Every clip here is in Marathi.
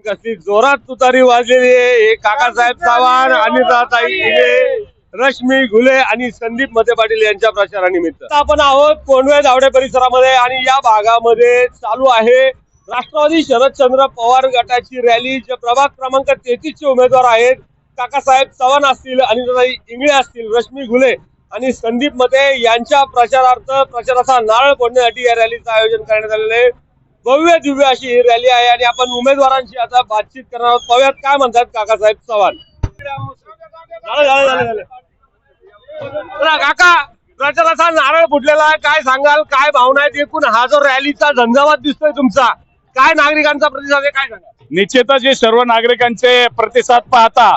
कसली जोरात तुतारी वाजलेली आहे. हे काकासाहेब चव्हाण आणि ताई इगे रश्मी घुले आणि संदीप मते पाटील यांच्या प्रचारानिमित्त. आपण आहोत कोंडवे धावडे परिसरामध्ये आणि या भागामध्ये चालू आहे राष्ट्रवादी शरदचंद्र पवार गटाची रॅली जे प्रभाग क्रमांक तेहतीस चे उमेदवार आहेत. काकासाहेब चव्हाण असतील आणि इंगळे असतील रश्मी घुले आणि संदीप मते यांच्या प्रचारार्थ प्रचाराचा नारळ फोडण्यासाठी या रॅलीचं आयोजन करण्यात आलेलं आहे. भव्य दिव्य अशी ही रॅली आहे आणि आपण उमेदवारांशी आता बातचीत करणार आहोत. पाहूयात काय म्हणतात काकासाहेब चव्हाण. काका प्रचाराचा नारळ फुटलेला आहे. काय सांगाल? काय भावना आहेत एकूण? हा जो रॅलीचा झंझावात दिसतोय तुमचा काय नागरिकांचा प्रतिसाद आहे? काय सांगा निश्चितच हे सर्व नागरिकांचे प्रतिसाद पाहता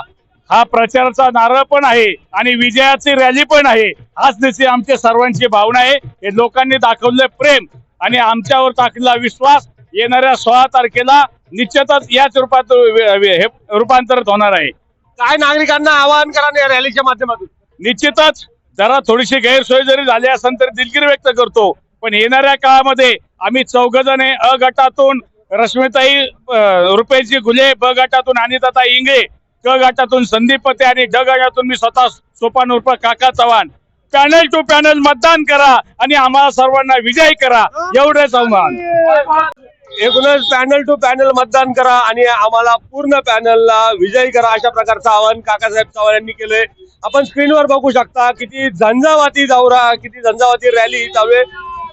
हा प्रचाराचा नारळ पण आहे आणि विजयाची रॅली पण आहे. हाच निश्चित आमच्या सर्वांची भावना आहे. हे लोकांनी दाखवले प्रेम आणि आमच्यावर टाकलेला विश्वास येणाऱ्या सोळा तारखेला निश्चितच याच रूपात हे रूपांतरित होणार आहे. काय नागरिकांना आवाहन करा या रॅलीच्या माध्यमातून? निश्चितच जरा थोडीशी गैरसोय जरी झाली असेल तर दिलगिरी व्यक्त करतो. पण येणाऱ्या काळामध्ये आम्ही चौघ जणे अ गटातून रश्मिताई रुपेशजी घुले ब गटातून अनिताताई इंगळे क गटातून संदीप पते आणि ड गटातून मी स्वतः सोपान उर्फ काका चव्हाण. पॅनल टू पॅनल मतदान करा आणि आम्हाला सर्वांना विजयी करा. एवढेच आव्हान एकूणच पॅनल टू पॅनल मतदान करा आणि आम्हाला पूर्ण पॅनलला विजयी करा अशा प्रकारचं आवाहन काकासाहेब चव्हाण यांनी केलंय. आपण स्क्रीनवर बघू शकता किती झंझावाती दौरा किती झंझावाती रॅली चालू आहे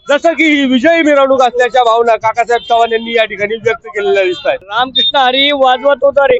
जसं की ही विजयी मिरवणूक असल्याच्या भावना काकासाहेब चव्हाण यांनी या ठिकाणी व्यक्त केलेल्या दिसत आहेत रामकृष्ण हरी वाजवत होता रे.